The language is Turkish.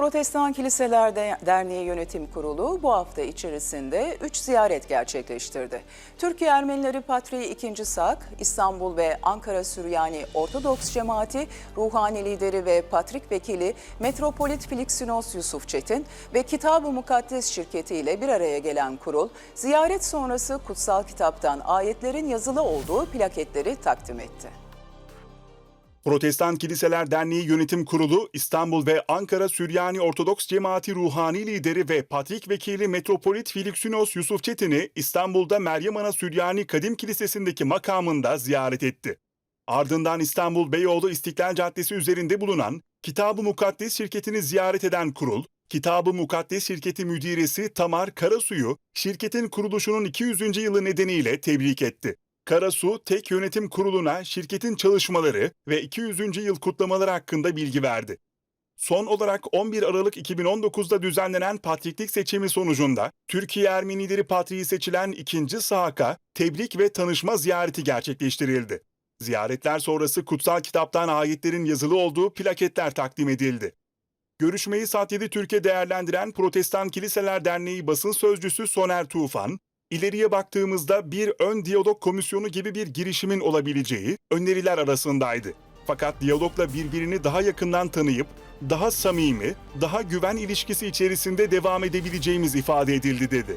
Protestan Kiliseler De- Derneği Yönetim Kurulu bu hafta içerisinde 3 ziyaret gerçekleştirdi. Türkiye Ermenileri Patriği II. Sak, İstanbul ve Ankara Süryani Ortodoks Cemaati ruhani lideri ve Patrik Vekili Metropolit Filiksinos Yusuf Çetin ve Kitab-ı Mukaddes şirketi ile bir araya gelen kurul, ziyaret sonrası kutsal kitaptan ayetlerin yazılı olduğu plaketleri takdim etti. Protestan Kiliseler Derneği Yönetim Kurulu, İstanbul ve Ankara Süryani Ortodoks Cemaati ruhani lideri ve Patrik Vekili Metropolit Filiksinos Yusuf Çetin'i İstanbul'da Meryem Ana Süryani Kadim Kilisesi'ndeki makamında ziyaret etti. Ardından İstanbul Beyoğlu İstiklal Caddesi üzerinde bulunan Kitab-ı Mukaddes şirketini ziyaret eden kurul, Kitab-ı Mukaddes şirketi müdiresi Tamar Karasu'yu şirketin kuruluşunun 200. yılı nedeniyle tebrik etti. Karasu, Tek Yönetim Kurulu'na şirketin çalışmaları ve 200. yıl kutlamaları hakkında bilgi verdi. Son olarak 11 Aralık 2019'da düzenlenen patriklik seçimi sonucunda Türkiye Ermenileri Patriği seçilen 2. Sahak'a tebrik ve tanışma ziyareti gerçekleştirildi. Ziyaretler sonrası kutsal kitaptan ayetlerin yazılı olduğu plaketler takdim edildi. Görüşmeyi Sat 7 Türkiye değerlendiren Protestan Kiliseler Derneği basın sözcüsü Soner Tufan, ileriye baktığımızda bir ön diyalog komisyonu gibi bir girişimin olabileceği öneriler arasındaydı. Fakat diyalogla birbirini daha yakından tanıyıp daha samimi, daha güven ilişkisi içerisinde devam edebileceğimiz ifade edildi dedi.